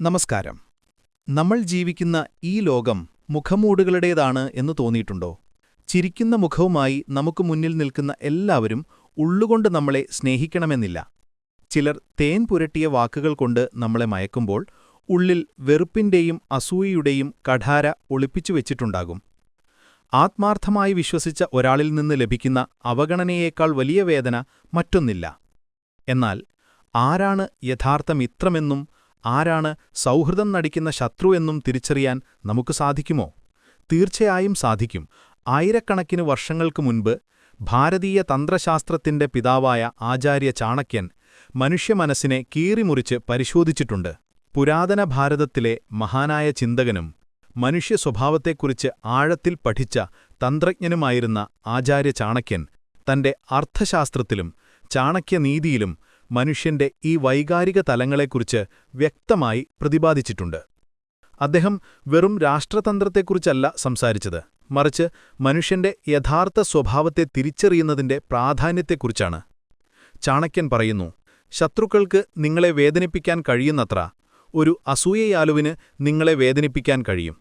നമസ്കാരം. നമ്മൾ ജീവിക്കുന്ന ഈ ലോകം മുഖമൂടുകളുടേതാണ് എന്ന് തോന്നിയിട്ടുണ്ടോ? ചിരിക്കുന്ന മുഖവുമായി നമുക്ക് മുന്നിൽ നിൽക്കുന്ന എല്ലാവരും ഉള്ളുകൊണ്ട് നമ്മളെ സ്നേഹിക്കണമെന്നില്ല. ചിലർ തേൻ പുരട്ടിയ വാക്കുകൾ കൊണ്ട് നമ്മളെ മയക്കുമ്പോൾ ഉള്ളിൽ വെറുപ്പിന്റെയും അസൂയയുടെയും കഠാര ഒളിപ്പിച്ചു വെച്ചിട്ടുണ്ടാകും. ആത്മാർത്ഥമായി വിശ്വസിച്ച ഒരാളിൽ നിന്ന് ലഭിക്കുന്ന അവഗണനയേക്കാൾ വലിയ വേദന മറ്റൊന്നില്ല. എന്നാൽ ആരാണ് യഥാർത്ഥ മിത്രമെന്നും ആരാണ് സൗഹൃദം നടിക്കുന്ന ശത്രു എന്നും തിരിച്ചറിയാൻ നമുക്ക് സാധിക്കുമോ? തീർച്ചയായും സാധിക്കും. ആയിരക്കണക്കിന് വർഷങ്ങൾക്ക് മുൻപ് ഭാരതീയ തന്ത്രശാസ്ത്രത്തിന്റെ പിതാവായ ആചാര്യ ചാണക്യൻ മനുഷ്യ മനസ്സിനെ കീറിമുറിച്ച് പരിശോധിച്ചിട്ടുണ്ട്. പുരാതന ഭാരതത്തിലെ മഹാനായ ചിന്തകനും മനുഷ്യ സ്വഭാവത്തെക്കുറിച്ച് ആഴത്തിൽ പഠിച്ച തന്ത്രജ്ഞനുമായിരുന്ന ആചാര്യ ചാണക്യൻ തന്റെ അർത്ഥശാസ്ത്രത്തിലും ചാണക്യനീതിയിലും മനുഷ്യന്റെ ഈ വൈകാരിക തലങ്ങളെക്കുറിച്ച് വ്യക്തമായി പ്രതിപാദിച്ചിട്ടുണ്ട്. അദ്ദേഹം വെറും രാഷ്ട്രതന്ത്രത്തെക്കുറിച്ചല്ല സംസാരിച്ചത്. മറിച്ച് മനുഷ്യന്റെ യഥാർത്ഥ സ്വഭാവത്തെ തിരിച്ചറിയുന്നതിന്റെ പ്രാധാന്യത്തെക്കുറിച്ചാണ്. ചാണക്യൻ പറയുന്നു ശത്രുക്കൾക്ക് നിങ്ങളെ വേദനിപ്പിക്കാൻ കഴിയുന്നത്ര ഒരു അസൂയയാലുവിന് നിങ്ങളെ വേദനിപ്പിക്കാൻ കഴിയും.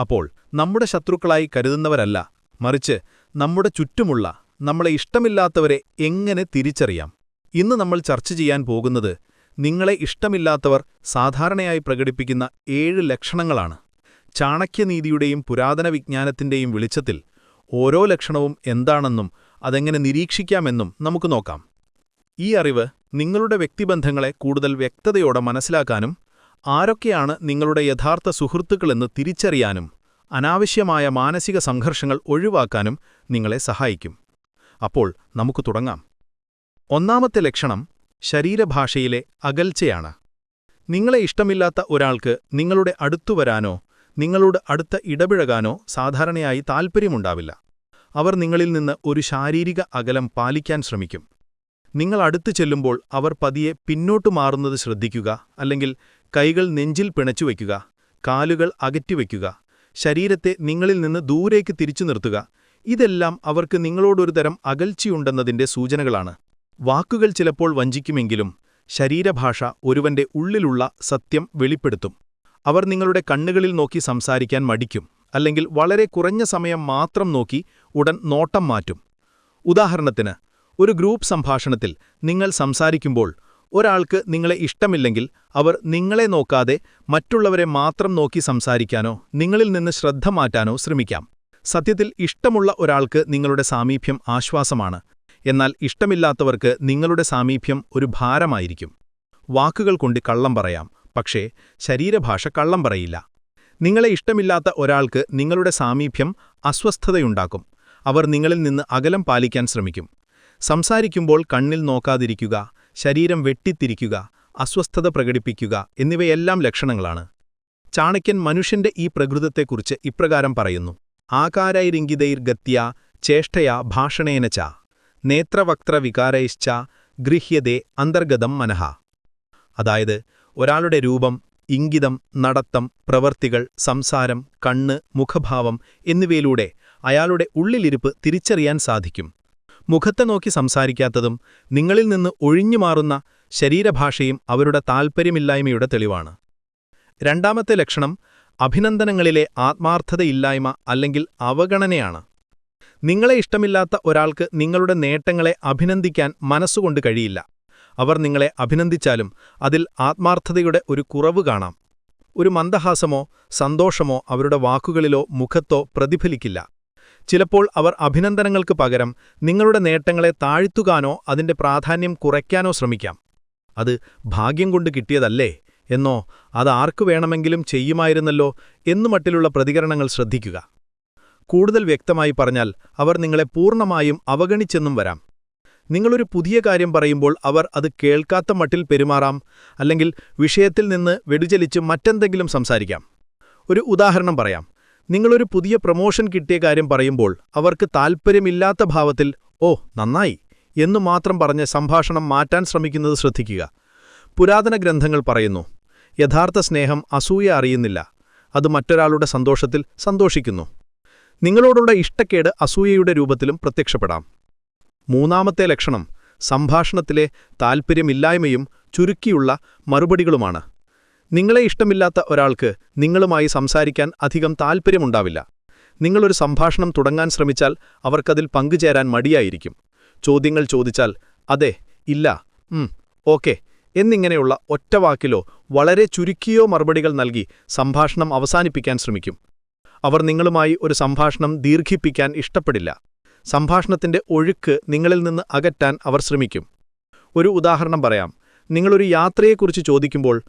അപ്പോൾ നമ്മുടെ ശത്രുക്കളായി കരുതുന്നവരല്ല. മറിച്ച് നമ്മുടെ ചുറ്റുമുള്ള നമ്മളെ ഇഷ്ടമില്ലാത്തവരെ എങ്ങനെ തിരിച്ചറിയാം? ഇന്ന് നമ്മൾ ചർച്ച ചെയ്യാൻ പോകുന്നത് നിങ്ങളെ ഇഷ്ടമില്ലാത്തവർ സാധാരണയായി പ്രകടിപ്പിക്കുന്ന ഏഴ് ലക്ഷണങ്ങളാണ്. ചാണക്യനീതിയുടെയും പുരാതന വിജ്ഞാനത്തിന്റെയും വെളിച്ചത്തിൽ ഓരോ ലക്ഷണവും എന്താണെന്നും അതെങ്ങനെ നിരീക്ഷിക്കാമെന്നും നമുക്ക് നോക്കാം. ഈ അറിവ് നിങ്ങളുടെ വ്യക്തിബന്ധങ്ങളെ കൂടുതൽ വ്യക്തതയോടെ മനസ്സിലാക്കാനും ആരൊക്കെയാണ് നിങ്ങളുടെ യഥാർത്ഥ സുഹൃത്തുക്കളെന്ന് തിരിച്ചറിയാനും അനാവശ്യമായ മാനസിക സംഘർഷങ്ങൾ ഒഴിവാക്കാനും നിങ്ങളെ സഹായിക്കും. അപ്പോൾ നമുക്ക് തുടങ്ങാം. ഒന്നാമത്തെ ലക്ഷണം ശരീരഭാഷയിലെ അകൽച്ചയാണ്. നിങ്ങളെ ഇഷ്ടമില്ലാത്ത ഒരാൾക്ക് നിങ്ങളുടെ അടുത്തുവരാനോ നിങ്ങളോട് അടുത്ത ഇടപഴകാനോ സാധാരണയായി താൽപ്പര്യമുണ്ടാവില്ല. അവർ നിങ്ങളിൽ നിന്ന് ഒരു ശാരീരിക അകലം പാലിക്കാൻ ശ്രമിക്കും. നിങ്ങൾ അടുത്തു ചെല്ലുമ്പോൾ അവർ പതിയെ പിന്നോട്ടു മാറുന്നത് ശ്രദ്ധിക്കുക അല്ലെങ്കിൽ കൈകൾ നെഞ്ചിൽ പിണച്ചുവയ്ക്കുക കാലുകൾ അകറ്റിവയ്ക്കുക ശരീരത്തെ നിങ്ങളിൽ നിന്ന് ദൂരേക്ക് തിരിച്ചു നിർത്തുക ഇതെല്ലാം അവർക്ക് നിങ്ങളോടൊരു തരം അകൽച്ചയുണ്ടെന്നതിന്റെ സൂചനകളാണ്. വാക്കുകൾ ചിലപ്പോൾ വഞ്ചിക്കുമെങ്കിലും ശരീരഭാഷ ഒരുവന്റെ ഉള്ളിലുള്ള സത്യം വെളിപ്പെടുത്തും. അവർ നിങ്ങളുടെ കണ്ണുകളിൽ നോക്കി സംസാരിക്കാൻ മടിക്കും അല്ലെങ്കിൽ വളരെ കുറഞ്ഞ സമയം മാത്രം നോക്കി ഉടൻ നോട്ടം മാറ്റും. ഉദാഹരണത്തിന് ഒരു ഗ്രൂപ്പ് സംഭാഷണത്തിൽ നിങ്ങൾ സംസാരിക്കുമ്പോൾ ഒരാൾക്ക് നിങ്ങളെ ഇഷ്ടമില്ലെങ്കിൽ അവർ നിങ്ങളെ നോക്കാതെ മറ്റുള്ളവരെ മാത്രം നോക്കി സംസാരിക്കാനോ നിങ്ങളിൽ നിന്ന് ശ്രദ്ധ മാറ്റാനോ ശ്രമിക്കാം. സത്യത്തിൽ ഇഷ്ടമുള്ള ഒരാൾക്ക് നിങ്ങളുടെ സാമീപ്യം ആശ്വാസമാണ്. എന്നാൽ ഇഷ്ടമില്ലാത്തവർക്ക് നിങ്ങളുടെ സാമീപ്യം ഒരു ഭാരമായിരിക്കും. വാക്കുകൾ കൊണ്ട് കള്ളം പറയാം പക്ഷേ ശരീരഭാഷ കള്ളം പറയില്ല. നിങ്ങളെ ഇഷ്ടമില്ലാത്ത ഒരാൾക്ക് നിങ്ങളുടെ സാമീപ്യം അസ്വസ്ഥതയുണ്ടാക്കും അവർ നിങ്ങളിൽ നിന്ന് അകലം പാലിക്കാൻ ശ്രമിക്കും. സംസാരിക്കുമ്പോൾ കണ്ണിൽ നോക്കാതിരിക്കുക ശരീരം വെട്ടിത്തിരിക്കുക അസ്വസ്ഥത പ്രകടിപ്പിക്കുക എന്നിവയെല്ലാം ലക്ഷണങ്ങളാണ്. ചാണക്യൻ മനുഷ്യന്റെ ഈ പ്രകൃതത്തെക്കുറിച്ച് ഇപ്രകാരം പറയുന്നു. ആകാരൈരിംഗിതൈർഗത്യ ചേഷ്ടയ ഭാഷണേനച്ച നേത്രവക്ത്രവികാരൈശ്ച ഗൃഹ്യതേ അന്തർഗതം മനഃ. അതായത് ഒരാളുടെ രൂപം ഇംഗിതം നടത്തം പ്രവർത്തികൾ സംസാരം കണ്ണ് മുഖഭാവം എന്നിവയിലൂടെ അയാളുടെ ഉള്ളിലിരിപ്പ് തിരിച്ചറിയാൻ സാധിക്കും. മുഖത്തെ നോക്കി സംസാരിക്കാത്തതും നിങ്ങളിൽ നിന്ന് ഒഴിഞ്ഞുമാറുന്ന ശരീരഭാഷയും അവരുടെ താൽപ്പര്യമില്ലായ്മയുടെ തെളിവാണ്. രണ്ടാമത്തെ ലക്ഷണം അഭിനന്ദനങ്ങളിലെ ആത്മാർത്ഥതയില്ലായ്മ അല്ലെങ്കിൽ അവഗണനയാണ്. നിങ്ങളെ ഇഷ്ടമില്ലാത്ത ഒരാൾക്ക് നിങ്ങളുടെ നേട്ടങ്ങളെ അഭിനന്ദിക്കാൻ മനസ്സുകൊണ്ട് കഴിയില്ല. അവർ നിങ്ങളെ അഭിനന്ദിച്ചാലും അതിൽ ആത്മാർത്ഥതയുടെ ഒരു കുറവ് കാണാം. ഒരു മന്ദഹാസമോ സന്തോഷമോ അവരുടെ വാക്കുകളിലോ മുഖത്തോ പ്രതിഫലിക്കില്ല. ചിലപ്പോൾ അവർ അഭിനന്ദനങ്ങൾക്ക് പകരം നിങ്ങളുടെ നേട്ടങ്ങളെ താഴ്ത്തുകാനോ അതിന്റെ പ്രാധാന്യം കുറയ്ക്കാനോ ശ്രമിക്കാം. അത് ഭാഗ്യം കൊണ്ട് കിട്ടിയതല്ലേ? എന്നോ അത് ആർക്കു വേണമെങ്കിലും ചെയ്യുമായിരുന്നല്ലോ എന്നു മട്ടിലുള്ള പ്രതികരണങ്ങൾ ശ്രദ്ധിക്കുക. കൂടുതൽ വ്യക്തമായി പറഞ്ഞാൽ അവർ നിങ്ങളെ പൂർണമായും അവഗണിച്ചെന്നും വരാം. നിങ്ങളൊരു പുതിയ കാര്യം പറയുമ്പോൾ അവർ അത് കേൾക്കാത്ത മട്ടിൽ പെരുമാറാം അല്ലെങ്കിൽ വിഷയത്തിൽ നിന്ന് വെടിചലിച്ച് മറ്റെന്തെങ്കിലും സംസാരിക്കാം. ഒരു ഉദാഹരണം പറയാം. നിങ്ങളൊരു പുതിയ പ്രൊമോഷൻ കിട്ടിയ കാര്യം പറയുമ്പോൾ അവർക്ക് താൽപ്പര്യമില്ലാത്ത ഭാവത്തിൽ ഓ നന്നായി എന്നു മാത്രം പറഞ്ഞ് സംഭാഷണം മാറ്റാൻ ശ്രമിക്കുന്നത് ശ്രദ്ധിക്കുക. പുരാതന ഗ്രന്ഥങ്ങൾ പറയുന്നു യഥാർത്ഥ സ്നേഹം അസൂയ അറിയുന്നില്ല അത് മറ്റൊരാളുടെ സന്തോഷത്തിൽ സന്തോഷിക്കുന്നു. നിങ്ങളോടുള്ള ഇഷ്ടക്കേട് അസൂയയുടെ രൂപത്തിലും പ്രത്യക്ഷപ്പെടാം. മൂന്നാമത്തെ ലക്ഷണം സംഭാഷണത്തിലെ താൽപ്പര്യമില്ലായ്മയും ചുരുക്കിയുള്ള മറുപടികളുമാണ്. നിങ്ങളെ ഇഷ്ടമില്ലാത്ത ഒരാൾക്ക് നിങ്ങളുമായി സംസാരിക്കാൻ അധികം താൽപ്പര്യമുണ്ടാവില്ല നിങ്ങളൊരു സംഭാഷണം തുടങ്ങാൻ ശ്രമിച്ചാൽ അവർക്കതിൽ പങ്കുചേരാൻ മടിയായിരിക്കും. ചോദ്യങ്ങൾ ചോദിച്ചാൽ അതെ ഇല്ല ഓക്കെ എന്നിങ്ങനെയുള്ള ഒറ്റവാക്കിലോ വളരെ ചുരുക്കിയോ മറുപടികൾ നൽകി സംഭാഷണം അവസാനിപ്പിക്കാൻ ശ്രമിക്കും. അവർ നിങ്ങളുമായി ഒരു സംഭാഷണം ദീർഘിപ്പിക്കാൻ ഇഷ്ടപ്പെടില്ല. സംഭാഷണത്തിന്റെ ഒഴുക്ക് നിങ്ങളിൽ നിന്ന് അകറ്റാൻ അവർ ശ്രമിക്കും. ഒരു ഉദാഹരണം പറയാം. നിങ്ങളൊരു യാത്രയെക്കുറിച്ച് ചോദിക്കുമ്പോൾ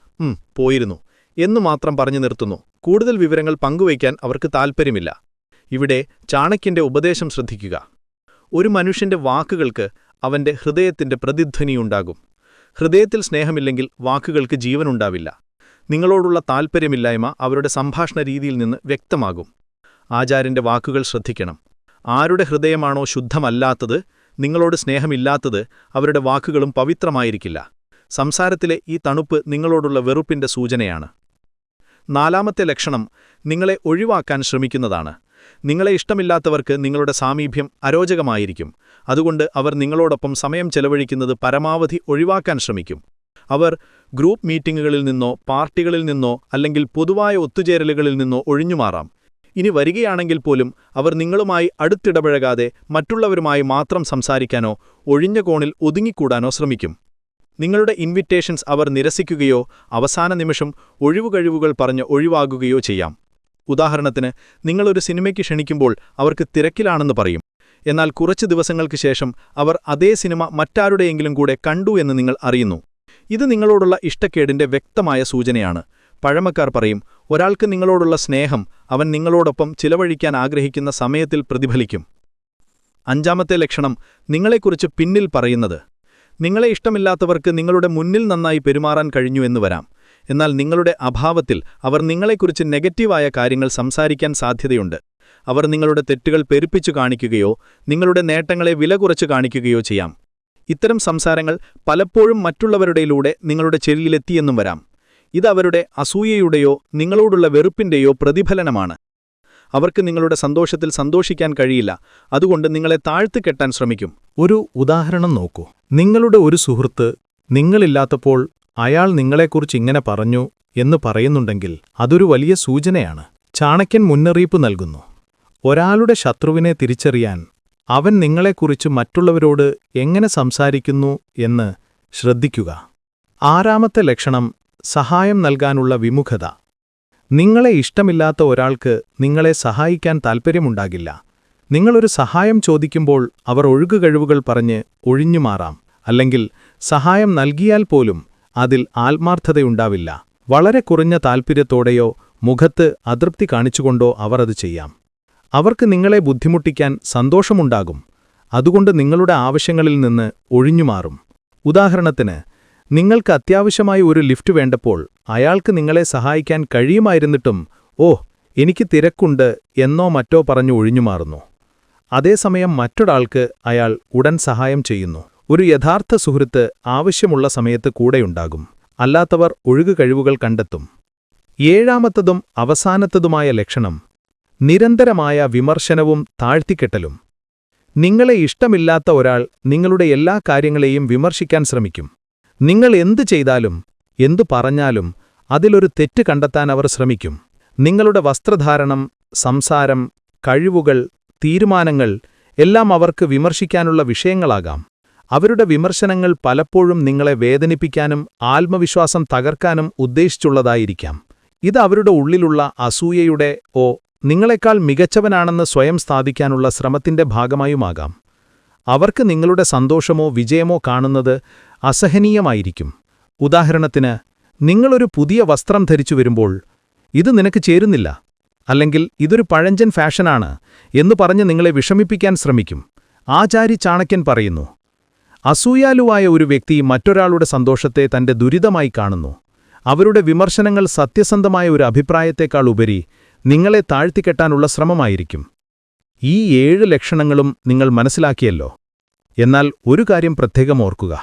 പോയിരുന്നു എന്നു മാത്രം പറഞ്ഞു നിർത്തുന്നു. കൂടുതൽ വിവരങ്ങൾ പങ്കുവയ്ക്കാൻ അവർക്ക് താൽപ്പര്യമില്ല. ഇവിടെ ചാണക്യന്റെ ഉപദേശം ശ്രദ്ധിക്കുക. ഒരു മനുഷ്യന്റെ വാക്കുകൾക്ക് അവന്റെ ഹൃദയത്തിന്റെ പ്രതിധ്വനിയുണ്ടാകും. ഹൃദയത്തിൽ സ്നേഹമില്ലെങ്കിൽ വാക്കുകൾക്ക് ജീവനുണ്ടാവില്ല. നിങ്ങളോടുള്ള താൽപ്പര്യമില്ലായ്മ അവരുടെ സംഭാഷണ രീതിയിൽ നിന്ന് വ്യക്തമാകും. ആചാര്യന്റെ വാക്കുകൾ ശ്രദ്ധിക്കണം. ആരുടെ ഹൃദയമാണോ ശുദ്ധമല്ലാത്തത് നിങ്ങളോട് സ്നേഹമില്ലാത്തത് അവരുടെ വാക്കുകളും പവിത്രമായിരിക്കില്ല. സംസാരത്തിലെ ഈ തണുപ്പ് നിങ്ങളോടുള്ള വെറുപ്പിന്റെ സൂചനയാണ്. നാലാമത്തെ ലക്ഷണം നിങ്ങളെ ഒഴിവാക്കാൻ ശ്രമിക്കുന്നതാണ്. നിങ്ങളെ ഇഷ്ടമില്ലാത്തവർക്ക് നിങ്ങളുടെ സാമീപ്യം അരോചകമായിരിക്കും. അതുകൊണ്ട് അവർ നിങ്ങളോടൊപ്പം സമയം ചെലവഴിക്കുന്നത് പരമാവധി ഒഴിവാക്കാൻ ശ്രമിക്കും. അവർ ഗ്രൂപ്പ് മീറ്റിംഗുകളിൽ നിന്നോ പാർട്ടികളിൽ നിന്നോ അല്ലെങ്കിൽ പൊതുവായ ഒത്തുചേരലുകളിൽ നിന്നോ ഒഴിഞ്ഞുമാറാം ഇനി വരികയാണെങ്കിൽ പോലും അവർ നിങ്ങളുമായി അടുത്തിടപഴകാതെ മറ്റുള്ളവരുമായി മാത്രം സംസാരിക്കാനോ ഒഴിഞ്ഞ കോണിൽ ഒതുങ്ങിക്കൂടാനോ ശ്രമിക്കും. നിങ്ങളുടെ ഇൻവിറ്റേഷൻസ് അവർ നിരസിക്കുകയോ അവസാന നിമിഷം ഒഴിവുകഴിവുകൾ പറഞ്ഞ് ഒഴിവാകുകയോ ചെയ്യാം. ഉദാഹരണത്തിന് നിങ്ങളൊരു സിനിമയ്ക്ക് ക്ഷണിക്കുമ്പോൾ അവർക്ക് തിരക്കിലാണെന്ന് പറയും. എന്നാൽ കുറച്ച് ദിവസങ്ങൾക്ക് ശേഷം അവർ അതേ സിനിമ മറ്റാരുടെയെങ്കിലും കൂടെ കണ്ടു എന്ന് നിങ്ങൾ അറിയുന്നു. ഇത് നിങ്ങളോടുള്ള ഇഷ്ടക്കേടിന്റെ വ്യക്തമായ സൂചനയാണ്. പഴമക്കാർ പറയും ഒരാൾക്ക് നിങ്ങളോടുള്ള സ്നേഹം അവൻ നിങ്ങളോടൊപ്പം ചിലവഴിക്കാൻ ആഗ്രഹിക്കുന്ന സമയത്തിൽ പ്രതിഫലിക്കും. അഞ്ചാമത്തെ ലക്ഷണം നിങ്ങളെക്കുറിച്ച് പിന്നിൽ പറയുന്നത് നിങ്ങളെ ഇഷ്ടമില്ലാത്തവർക്ക് നിങ്ങളുടെ മുന്നിൽ നന്നായി പെരുമാറാൻ കഴിഞ്ഞു എന്ന് വരാം. എന്നാൽ നിങ്ങളുടെ അഭാവത്തിൽ അവർ നിങ്ങളെക്കുറിച്ച് നെഗറ്റീവായ കാര്യങ്ങൾ സംസാരിക്കാൻ സാധ്യതയുണ്ട്. അവർ നിങ്ങളുടെ തെറ്റുകൾ പെരുപ്പിച്ചു കാണിക്കുകയോ നിങ്ങളുടെ നേട്ടങ്ങളെ വില കുറച്ചു കാണിക്കുകയോ ചെയ്യാം. ഇത്തരം സംസാരങ്ങൾ പലപ്പോഴും മറ്റുള്ളവരുടെയിലൂടെ നിങ്ങളുടെ ചെവിയിലെത്തിയെന്നും വരാം. ഇത് അവരുടെ അസൂയയുടെയോ നിങ്ങളോടുള്ള വെറുപ്പിന്റെയോ പ്രതിഫലനമാണ്. അവർക്ക് നിങ്ങളുടെ സന്തോഷത്തിൽ സന്തോഷിക്കാൻ കഴിയില്ല. അതുകൊണ്ട് നിങ്ങളെ താഴ്ത്തുകെട്ടാൻ ശ്രമിക്കും. ഒരു ഉദാഹരണം നോക്കൂ. നിങ്ങളുടെ ഒരു സുഹൃത്ത് നിങ്ങളില്ലാത്തപ്പോൾ അയാൾ നിങ്ങളെക്കുറിച്ച് ഇങ്ങനെ പറഞ്ഞു എന്ന് പറയുന്നുണ്ടെങ്കിൽ അതൊരു വലിയ സൂചനയാണ്. ചാണക്യൻ മുന്നറിയിപ്പ് നൽകുന്നു. ഒരാളുടെ ശത്രുവിനെ തിരിച്ചറിയാൻ അവൻ നിങ്ങളെക്കുറിച്ച് മറ്റുള്ളവരോട് എങ്ങനെ സംസാരിക്കുന്നു എന്ന് ശ്രദ്ധിക്കുക. ആറാമത്തെ ലക്ഷണം സഹായം നൽകാനുള്ള വിമുഖത. നിങ്ങളെ ഇഷ്ടമില്ലാത്ത ഒരാൾക്ക് നിങ്ങളെ സഹായിക്കാൻ താൽപ്പര്യമുണ്ടാകില്ല. നിങ്ങളൊരു സഹായം ചോദിക്കുമ്പോൾ അവർ ഒഴുകുകഴിവുകൾ പറഞ്ഞ് ഒഴിഞ്ഞുമാറാം അല്ലെങ്കിൽ സഹായം നൽകിയാൽ പോലും അതിൽ ആത്മാർത്ഥതയുണ്ടാവില്ല. വളരെ കുറഞ്ഞ താൽപ്പര്യത്തോടെയോ മുഖത്ത് അതൃപ്തി കാണിച്ചുകൊണ്ടോ അവർ അത് ചെയ്യാം. അവർക്ക് നിങ്ങളെ ബുദ്ധിമുട്ടിക്കാൻ സന്തോഷമുണ്ടാകും. അതുകൊണ്ട് നിങ്ങളുടെ ആവശ്യങ്ങളിൽ നിന്ന് ഒഴിഞ്ഞുമാറും ഉദാഹരണത്തിന് നിങ്ങൾക്ക് അത്യാവശ്യമായി ഒരു ലിഫ്റ്റ് വേണ്ടപ്പോൾ അയാൾക്ക് നിങ്ങളെ സഹായിക്കാൻ കഴിയുമായിരുന്നിട്ടും ഓ എനിക്ക് തിരക്കുണ്ട് എന്നോ മറ്റോ പറഞ്ഞു ഒഴിഞ്ഞുമാറുന്നു അതേസമയം മറ്റൊരാൾക്ക് അയാൾ ഉടൻ സഹായം ചെയ്യുന്നു. ഒരു യഥാർത്ഥ സുഹൃത്ത് ആവശ്യമുള്ള സമയത്ത് കൂടെയുണ്ടാകും. അല്ലാത്തവർ ഒഴുകുകഴിവുകൾ കണ്ടെത്തും. ഏഴാമത്തതും അവസാനത്തതുമായ ലക്ഷണം നിരന്തരമായ വിമർശനവും താഴ്ത്തിക്കെട്ടലും. നിങ്ങളെ ഇഷ്ടമില്ലാത്ത ഒരാൾ നിങ്ങളുടെ എല്ലാ കാര്യങ്ങളെയും വിമർശിക്കാൻ ശ്രമിക്കും. നിങ്ങൾ എന്തു ചെയ്താലും എന്തു പറഞ്ഞാലും അതിലൊരു തെറ്റ് കണ്ടെത്താൻ അവർ ശ്രമിക്കും. നിങ്ങളുടെ വസ്ത്രധാരണം സംസാരം കഴിവുകൾ തീരുമാനങ്ങൾ എല്ലാം അവർക്ക് വിമർശിക്കാനുള്ള വിഷയങ്ങളാകാം. അവരുടെ വിമർശനങ്ങൾ പലപ്പോഴും നിങ്ങളെ വേദനിപ്പിക്കാനും ആത്മവിശ്വാസം തകർക്കാനും ഉദ്ദേശിച്ചുള്ളതായിരിക്കാം. ഇത് അവരുടെ ഉള്ളിലുള്ള അസൂയയുടെ ഓ നിങ്ങളെക്കാൾ മികച്ചവനാണെന്ന് സ്വയം സ്ഥാപിക്കാനുള്ള ശ്രമത്തിന്റെ ഭാഗമായുമാകാം. അവർക്ക് നിങ്ങളുടെ സന്തോഷമോ വിജയമോ കാണുന്നത് അസഹനീയമായിരിക്കും. ഉദാഹരണത്തിന് നിങ്ങളൊരു പുതിയ വസ്ത്രം ധരിച്ചു വരുമ്പോൾ ഇത് നിനക്ക് ചേരുന്നില്ല അല്ലെങ്കിൽ ഇതൊരു പഴഞ്ചൻ ഫാഷനാണ് എന്നു പറഞ്ഞ് നിങ്ങളെ വിഷമിപ്പിക്കാൻ ശ്രമിക്കും. ആചാരി ചാണക്യൻ പറയുന്നു അസൂയാലുവായ ഒരു വ്യക്തി മറ്റൊരാളുടെ സന്തോഷത്തെ തന്റെ ദുരിതമായി കാണുന്നു. അവരുടെ വിമർശനങ്ങൾ സത്യസന്ധമായ ഒരു അഭിപ്രായത്തേക്കാൾ ഉപരി നിങ്ങളെ താഴ്ത്തിക്കെട്ടാനുള്ള ശ്രമമായിരിക്കും. ഈ ഏഴ് ലക്ഷണങ്ങളും നിങ്ങൾ മനസ്സിലാക്കിയല്ലോ. എന്നാൽ ഒരു കാര്യം പ്രത്യേകം ഓർക്കുക.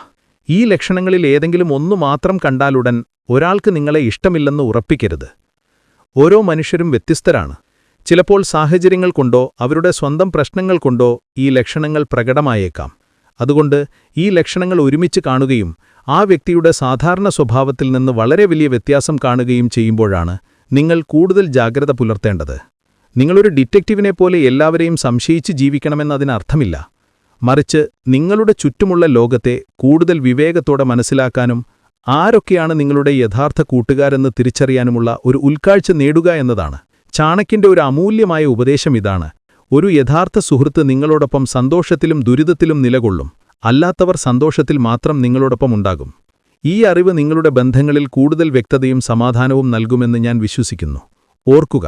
ഈ ലക്ഷണങ്ങളിൽ ഏതെങ്കിലും ഒന്നു മാത്രം കണ്ടാലുടൻ ഒരാൾക്ക് നിങ്ങളെ ഇഷ്ടമില്ലെന്ന് ഉറപ്പിക്കരുത്. ഓരോ മനുഷ്യരും വ്യത്യസ്തരാണ്. ചിലപ്പോൾ സാഹചര്യങ്ങൾ കൊണ്ടോ അവരുടെ സ്വന്തം പ്രശ്നങ്ങൾ കൊണ്ടോ ഈ ലക്ഷണങ്ങൾ പ്രകടമായേക്കാം. അതുകൊണ്ട് ഈ ലക്ഷണങ്ങൾ ഒരുമിച്ച് കാണുകയും ആ വ്യക്തിയുടെ സാധാരണ സ്വഭാവത്തിൽ നിന്ന് വളരെ വലിയ വ്യത്യാസം കാണുകയും ചെയ്യുമ്പോഴാണ് നിങ്ങൾ കൂടുതൽ ജാഗ്രത പുലർത്തേണ്ടത്. നിങ്ങളൊരു ഡിറ്റക്റ്റീവിനെ പോലെ എല്ലാവരെയും സംശയിച്ച് ജീവിക്കണമെന്നതിനർത്ഥമില്ല മറിച്ച് നിങ്ങളുടെ ചുറ്റുമുള്ള ലോകത്തെ കൂടുതൽ വിവേകത്തോടെ മനസ്സിലാക്കാനും ആരൊക്കെയാണ് നിങ്ങളുടെ യഥാർത്ഥ കൂട്ടുകാരെന്ന് തിരിച്ചറിയാനുമുള്ള ഒരു ഉൾക്കാഴ്ച നേടുക എന്നതാണ്. ചാണക്യന്റെ ഒരു അമൂല്യമായ ഉപദേശം ഇതാണ്. ഒരു യഥാർത്ഥ സുഹൃത്ത് നിങ്ങളോടൊപ്പം സന്തോഷത്തിലും ദുരിതത്തിലും നിലകൊള്ളും. അല്ലാത്തവർ സന്തോഷത്തിൽ മാത്രം നിങ്ങളോടൊപ്പം ഉണ്ടാകും. ഈ അറിവ് നിങ്ങളുടെ ബന്ധങ്ങളിൽ കൂടുതൽ വ്യക്തതയും സമാധാനവും നൽകുമെന്ന് ഞാൻ വിശ്വസിക്കുന്നു. ഓർക്കുക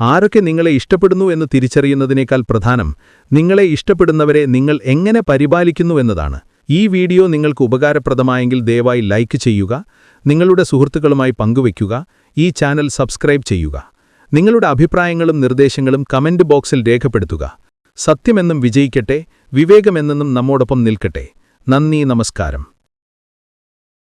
ആരൊക്കെ നിങ്ങളെ ഇഷ്ടപ്പെടുന്നു എന്ന് തിരിച്ചറിയുന്നതിനേക്കാൾ പ്രധാനം നിങ്ങളെ ഇഷ്ടപ്പെടുന്നവരെ നിങ്ങൾ എങ്ങനെ പരിപാലിക്കുന്നു എന്നതാണ്. ഈ വീഡിയോ നിങ്ങൾക്ക് ഉപകാരപ്രദമായെങ്കിൽ ദയവായി ലൈക്ക് ചെയ്യുക നിങ്ങളുടെ സുഹൃത്തുക്കളുമായി പങ്കുവയ്ക്കുക ഈ ചാനൽ സബ്സ്ക്രൈബ് ചെയ്യുക. നിങ്ങളുടെ അഭിപ്രായങ്ങളും നിർദ്ദേശങ്ങളും കമന്റ് ബോക്സിൽ രേഖപ്പെടുത്തുക. സത്യമെന്നും വിജയിക്കട്ടെ വിവേകമെന്നെന്നും നമ്മോടൊപ്പം നിൽക്കട്ടെ. നന്ദി നമസ്കാരം.